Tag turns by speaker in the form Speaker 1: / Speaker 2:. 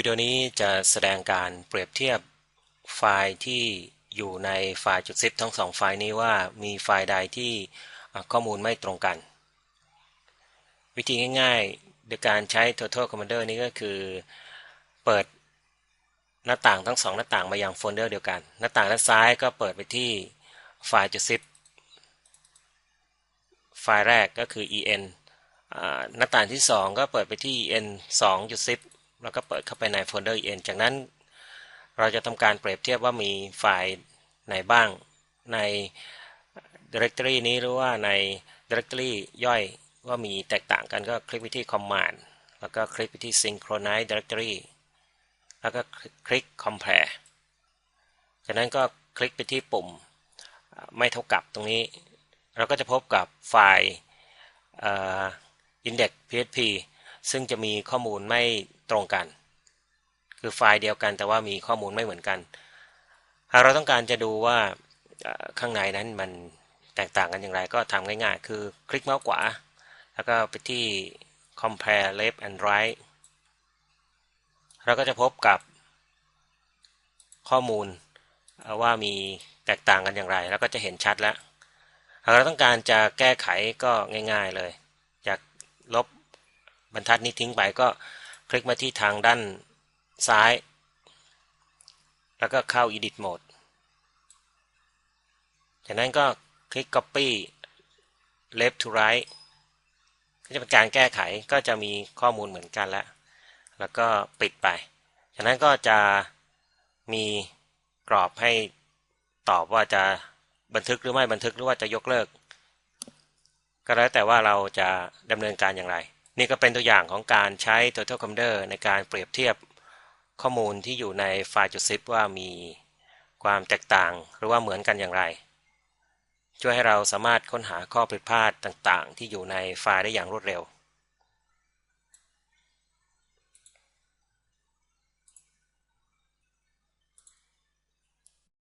Speaker 1: วิดีโอนี้จะแสดงการเปรียบเทียบไฟล์ที่อยู่ในไฟล์จุดซิปทั้งสองไฟล์นี้ว่ามีไฟล์ใดที่ข้อมูลไม่ตรงกัน วิธีง่ายๆโดยการใช้ total commander นี้ก็คือเปิดหน้าต่างทั้งสองหน้าต่างมายังโฟลเดอร์เดียวกัน หน้าต่างด้านซ้ายก็เปิดไปที่ไฟล์จุดซิปไฟล์แรกก็คือ en หน้าต่างที่ 2 ก็เปิดไปที่ en 2.zip แล้วก็เปิดเข้าไปในโฟลเดอร์ en จากนั้น เราจะทำการเปรียบเทียบว่ามีไฟล์ไหนบ้างใน directory นี้หรือว่าใน directory ย่อยว่ามีแตกต่างกันก็คลิกไปที่ command แล้วก็คลิกไปที่ synchronize directory แล้วก็คลิก compare จากนั้นก็คลิกไปที่ปุ่มไม่เท่ากับตรงนี้ เราก็จะพบกับไฟล์ index php ซึ่งจะมีข้อมูลไม่ตรงกัน คือไฟล์เดียวกันแต่ว่ามีข้อมูลไม่เหมือนกัน หากเราต้องการจะดูว่าข้างในนั้นมันแตกต่างกันอย่างไรก็ทำง่ายๆ คือคลิกเมาส์ขวา แล้วก็ไปที่ compare left and right เราก็จะพบกับข้อมูลว่ามีแตกต่างกันอย่างไร แล้วก็จะเห็นชัดแล้ว หากเราต้องการจะแก้ไขก็ง่าย ๆเลยจากลบ บรรทัดนี้ทิ้งไปก็คลิกมาที่ทางด้านซ้าย แล้วก็เข้า edit mode จากนั้นก็คลิก copy left to right ก็จะเป็นการแก้ไขก็จะมีข้อมูลเหมือนกันแล้ว แล้วก็ปิดไป จากนั้นก็จะมีกรอบให้ตอบว่าจะบันทึกหรือไม่บันทึกหรือว่าจะยกเลิก ก็แล้วแต่ว่าเราจะดำเนินการอย่างไร นี่ก็เป็นตัวอย่างของการใช้ Total Commander ในการเปรียบเทียบข้อมูลที่อยู่ในไฟล์จุดซิปว่ามีความแตกต่างหรือว่าเหมือนกันอย่างไร ช่วยให้เราสามารถค้นหาข้อผิดพลาดต่างๆ ที่อยู่ในไฟล์ได้อย่างรวดเร็ว